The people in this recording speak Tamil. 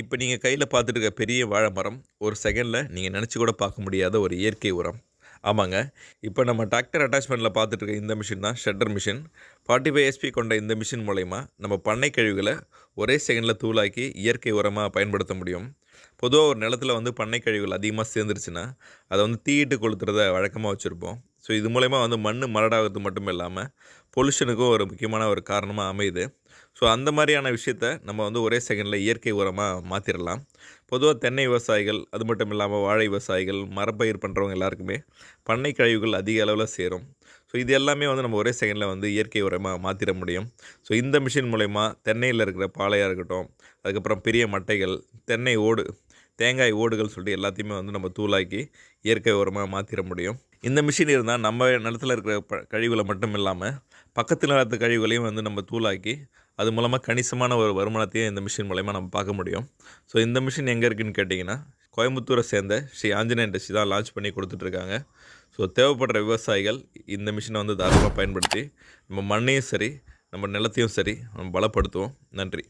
இப்போ நீங்கள் கையில் பார்த்துட்டு இருக்க பெரிய வாழை மரம் ஒரு செகண்டில் நீங்கள் நினச்சி கூட பார்க்க முடியாத ஒரு இயற்கை உரம். ஆமாங்க. இப்போ நம்ம டிராக்டர் அட்டாச்மெண்ட்டில் பார்த்துட்டு இருக்க இந்த மிஷின் தான் shutter machine forty five SP கொண்ட இந்த மிஷின் மூலயமா நம்ம பண்ணை கழிவுகளை ஒரே செகண்டில் தூளாக்கி இயற்கை உரமாக பயன்படுத்த முடியும். பொதுவாக ஒரு நிலத்தில் வந்து பண்ணை கழிவுகள் அதிகமாக சேர்ந்துருச்சுன்னா அதை வந்து தீயிட்டு கொளுத்துறத வழக்கமாக வச்சுருப்போம். ஸோ இது மூலயமா வந்து மண் மரடாகிறது மட்டும் இல்லாமல் பொல்யூஷனுக்கும் ஒரு முக்கியமான ஒரு காரணமாக அமையுது. ஸோ அந்த மாதிரியான விஷயத்த நம்ம வந்து ஒரே செகண்டில் இயற்கை உரமாக மாற்றிடலாம் பொதுவாக தென்னை விவசாயிகள் அது மட்டும் இல்லாமல் வாழை விவசாயிகள் மரப்பயிர் பண்ணுறவங்க எல்லாருக்குமே பண்ணை கழிவுகள் அதிக அளவில் சேரும். ஸோ இது எல்லாமே வந்து நம்ம ஒரே செகண்டில் வந்து இயற்கை உரமாக மாற்றிட முடியும். ஸோ இந்த மிஷின் மூலயமா தென்னையில் இருக்கிற பாலையாக இருக்கட்டும் அதுக்கப்புறம் பெரிய மட்டைகள் தென்னை ஓடு தேங்காய் ஓடுகள் சொல்லிட்டு எல்லாத்தையுமே வந்து நம்ம தூளாக்கி இயற்கை உரமாக மாற்றிட முடியும். இந்த மிஷின் இருந்தால் நம்ம நிலத்தில் இருக்கிற ப கழிவுகளை மட்டும் இல்லாமல் பக்கத்தில் நடத்த கழிவுகளையும் வந்து நம்ம தூளாக்கி அது மூலமாக கணிசமான ஒரு வருமானத்தையும் இந்த மிஷின் மூலயமா நம்ம பார்க்க முடியும். ஸோ இந்த மிஷின் எங்கே இருக்குதுன்னு கேட்டிங்கன்னா கோயம்புத்தூரை சேர்ந்த ஸ்ரீ ஆஞ்சநேய இண்டஸ்ட்ரி தான் லான்ச் பண்ணி கொடுத்துட்ருக்காங்க. ஸோ தேவைப்படுற விவசாயிகள் இந்த மிஷினை வந்து தாராளமாக பயன்படுத்தி நம்ம மண்ணையும் சரி நம்ம நிலத்தையும் சரி நம்ம பலப்படுத்துவோம். நன்றி.